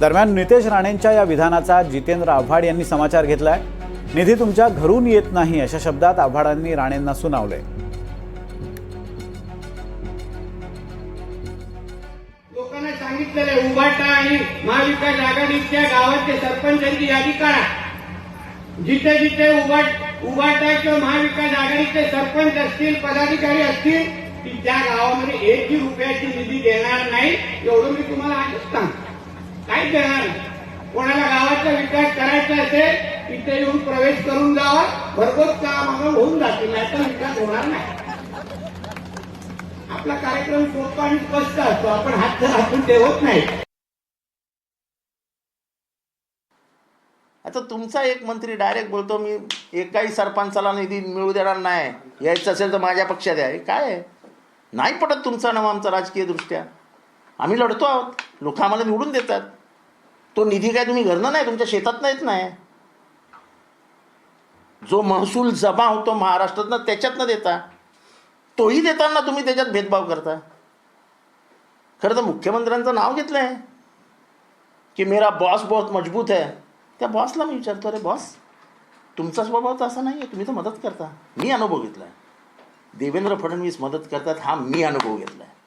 दरम्यान नितेश राणेंच्या या विधानाचा जितेंद्र आव्हाड यांनी समाचार घेतलाय. निधी तुमच्या घरून येत नाही अशा शब्दात आव्हाडांनी राणेंना सुनावले. लोकांना सांगितलेलं आहे उभाटा आणि महाविकास आघाडीच्या गावाचे सरपंचांची यादी काढा. जिथे जिथे उभाट उभाटा किंवा महाविकास आघाडीचे सरपंच असतील पदाधिकारी असतील की त्या गावामध्ये एकही रुपयाची निधी देणार नाही एवढं मी तुम्हाला आजच सांगतो. काय करणार? कोणाला गावाचा विकास करायचा असेल इथे येऊन प्रवेश करून जावा भरघोस काम होऊन जातील नाही विकास होणार नाही. आपला कार्यक्रम सोपा आणि स्पष्ट असतो आपण हात जर आपण ठेवत नाही. आता तुमचा एक मंत्री डायरेक्ट बोलतो मी एकाही सरपंचाला निधी मिळू देणार नाही यायचं असेल तर माझ्या पक्षात आहे हे काय? आहे नाही पटत तुमचा नाव आमचा राजकीय दृष्ट्या. आम्ही लढतो आहोत लोक आम्हाला निवडून देतात. तो निधी काय तुम्ही घरनं नाही तुमच्या शेतात येत नाही. जो महसूल जमा होतो महाराष्ट्रातनं त्याच्यातनं देता. तोही देताना तुम्ही त्याच्यात भेदभाव करता. खरं तर मुख्यमंत्र्यांचं नाव घेतलं आहे की मेरा बॉस बहुत मजबूत आहे त्या बॉसला मी विचारतो अरे बॉस तुमचा स्वभाव तर असा नाही आहे तुम्ही तर मदत करता. मी अनुभव घेतला आहे देवेंद्र फडणवीस मदत करतात हा मी अनुभव घेतला आहे